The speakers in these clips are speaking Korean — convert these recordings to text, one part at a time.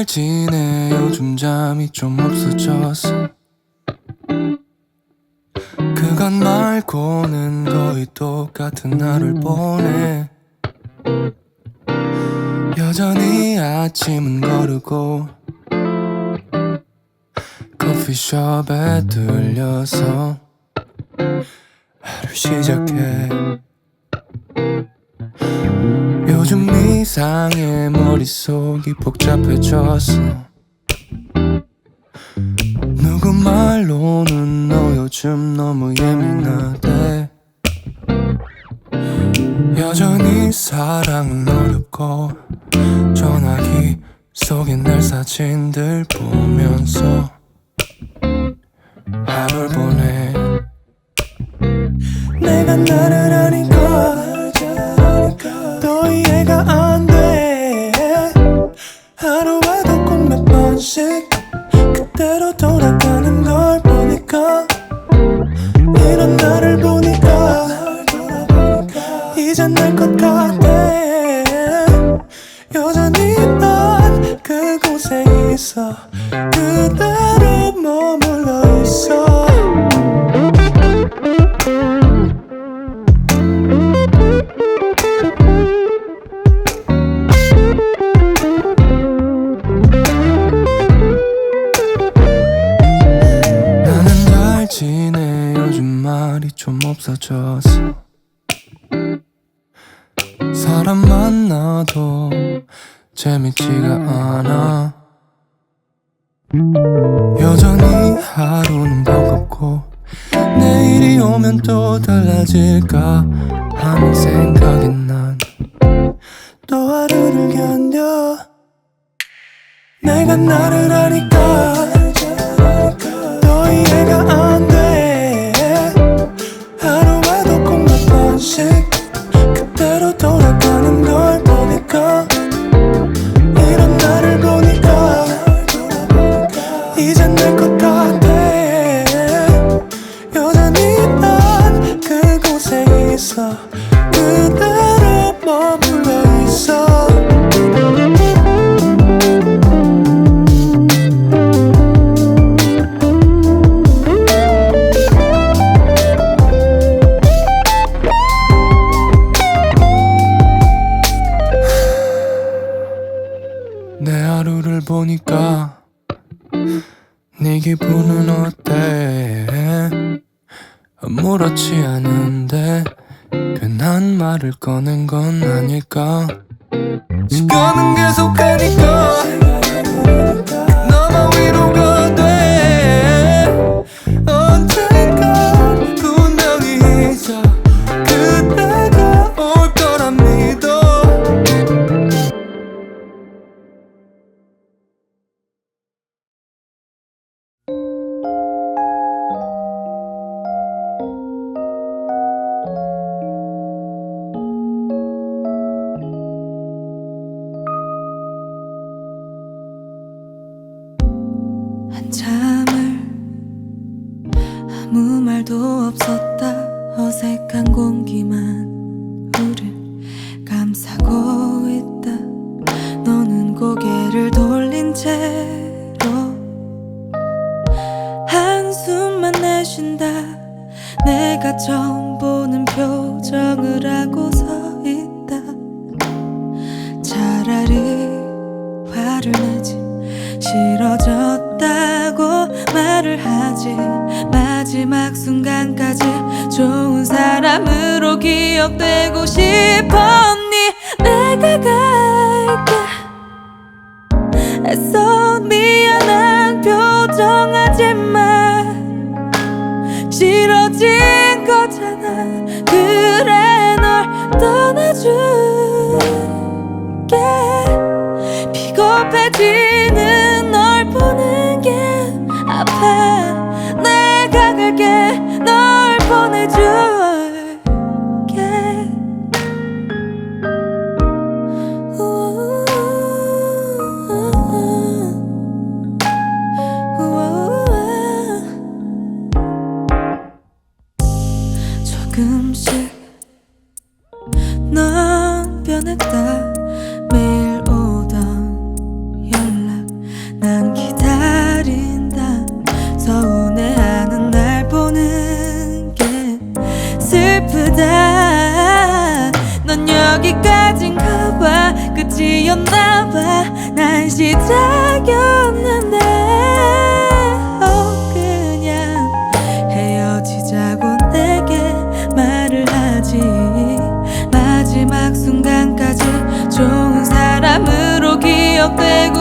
잘 지내 요즘 잠이 좀 없어졌어 그건 말고는 거의 똑같은 하루를 보내. 여전히 아침은 거르고 커피숍에 들려서 하루 시작해. 요즘 이상해 머릿속이 복잡해졌어 누구 말로는 너 요즘 너무 예민하대. 여전히 사랑은 어렵고 전화기 속에 내 사진들 보면서 하루를 보내. 내가 나를 아니 없어졌어 사람 만나도 재밌지가 않아. 여전히 하루는 버겁고 내일이 오면 또 달라질까 하는 생각에 난또 하루를 견뎌. 내가 나를 아니까 말을 꺼낸 건 아닐까? 시간은 계속 가니까 말도 없었다. 어색한 공기만 애써 미안한 표정하지 마 싫어진 거잖아. 그래 널 떠나줄게 넌 변했다. 매일 오던 연락 난 기다린다. 서운해하는 날 보는 게 슬프다. 넌 여기까진가 봐. 끝이었나 봐날 시작. eu pego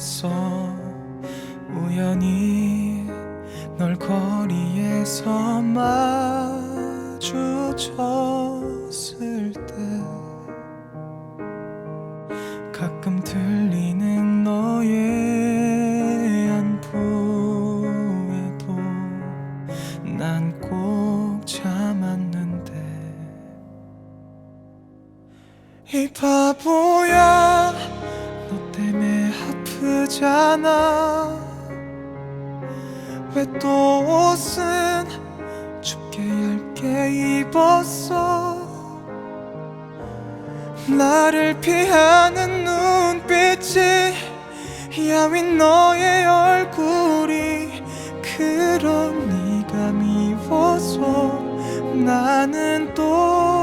만났어 우연히 널 거리에서 마주쳐 없어. 나를 피하는 눈빛이 야윈 너의 얼굴이 그런 네가 미워서 나는 또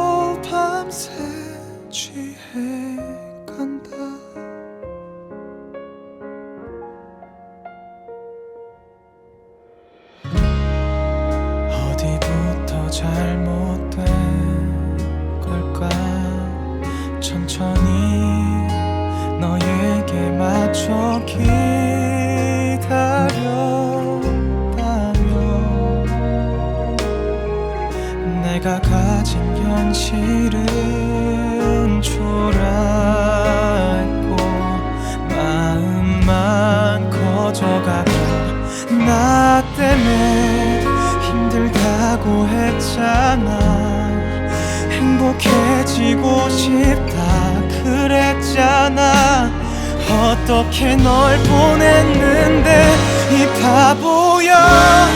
어떻게 널 보냈는데 이 바보야.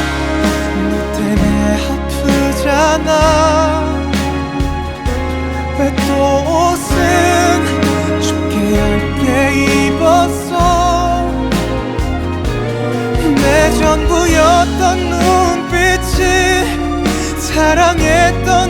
너 때문에 아프잖아. 왜 또 옷은 춥게 얇게 입었어? 내 전부였던 눈빛이 사랑했던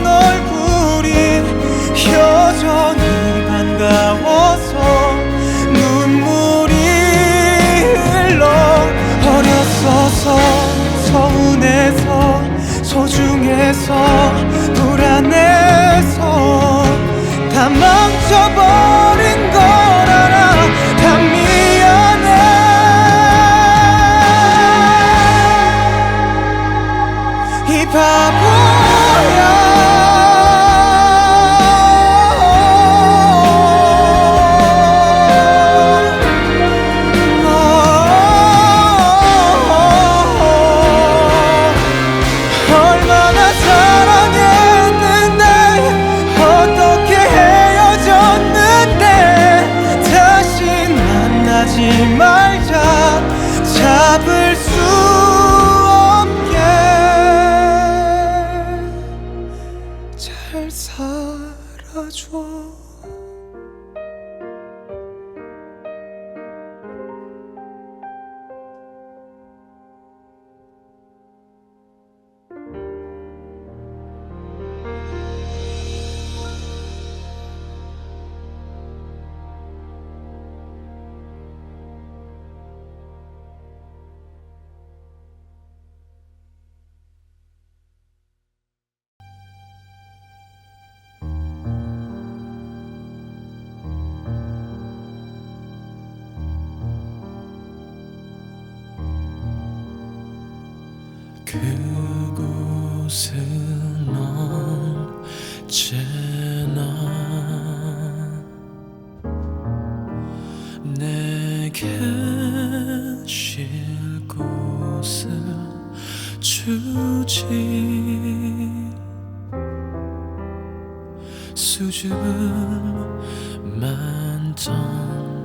것은 언제나 내게 쉴 곳을 주지. 수줍음 만던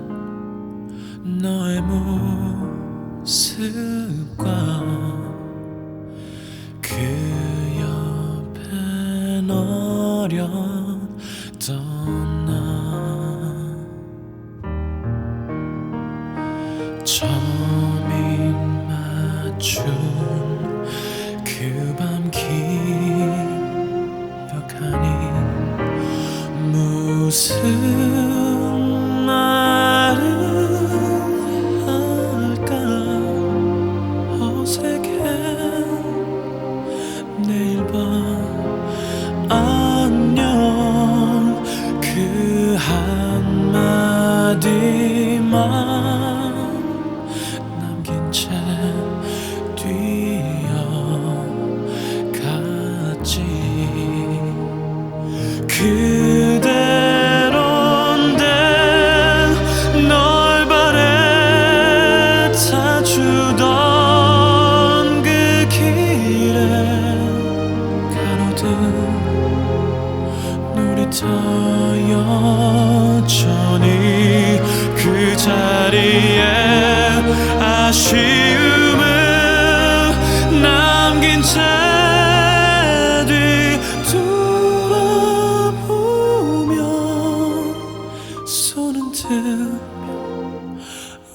如此 같은 누리터 여전히 그 자리에 아쉬움을 남긴 채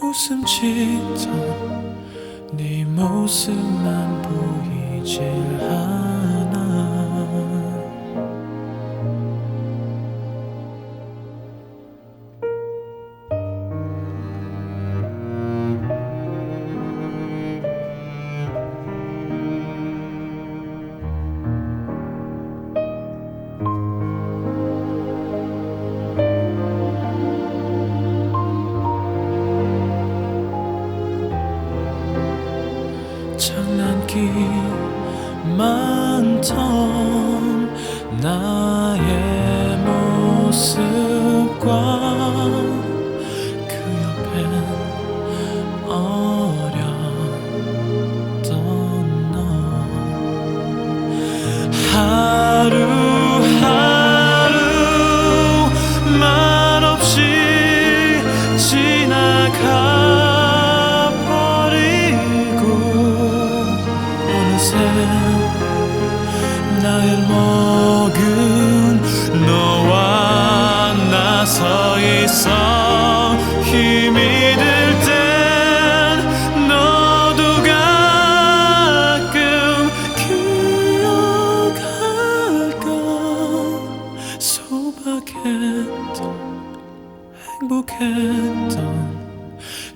웃음 짓던 네 모습 항상 힘이 들 땐 너도 가끔 기억할까? 소박했던 행복했던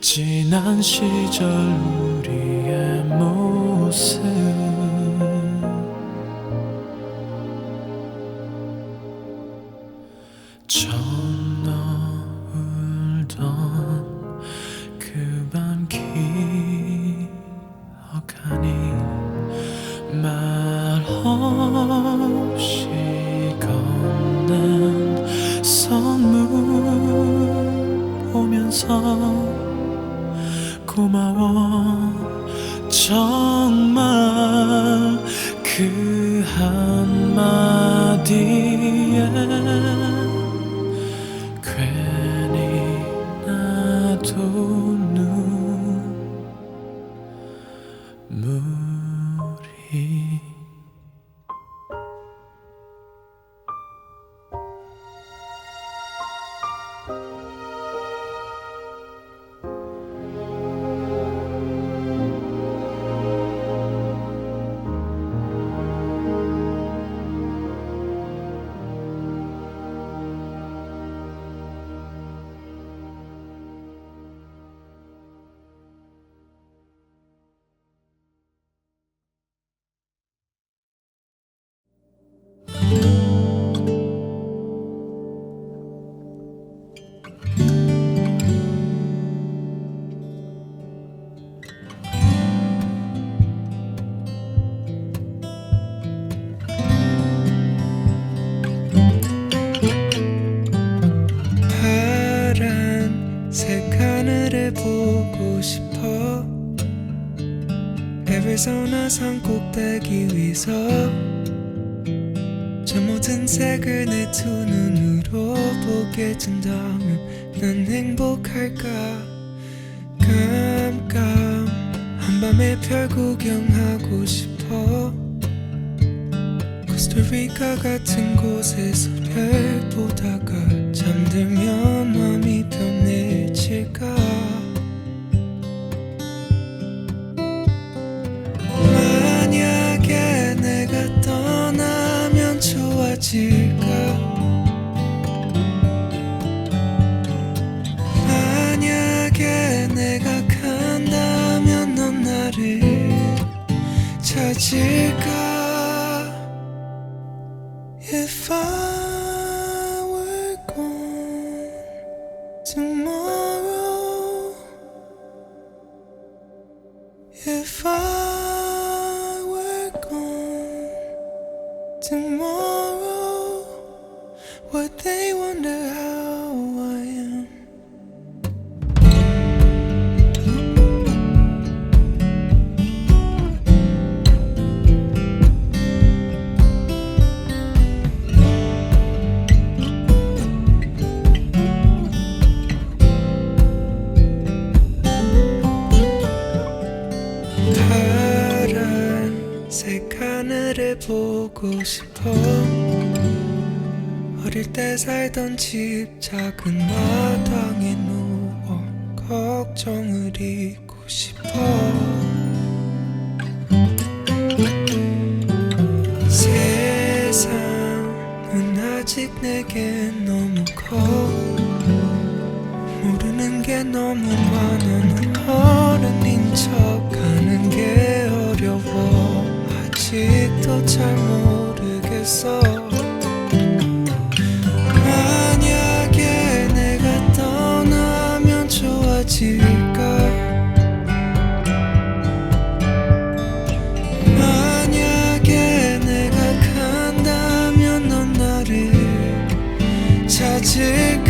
지난 시절 우리의 모습. 정 梦。 산 꼭대기 위서 저 모든 색을 내 두 눈으로 보게 된다면 난 행복할까? 깜깜. 한밤에 별 구경하고 싶어. 코스타리카 같은 곳에서 별 보다가 잠들면 마음이 편해질까 좋아질까 만약에 내가 간다면 넌 나를 찾을까 If I were gone tomorrow If I were gone tomorrow 살던 집 작은 마당에 누워 걱정을 잊고 싶어. 세상은 아직 내겐 너무 커. 모르는 게 너무 많아 난 어른인 척 하는 게 어려워. 아직도 잘 모르겠어 take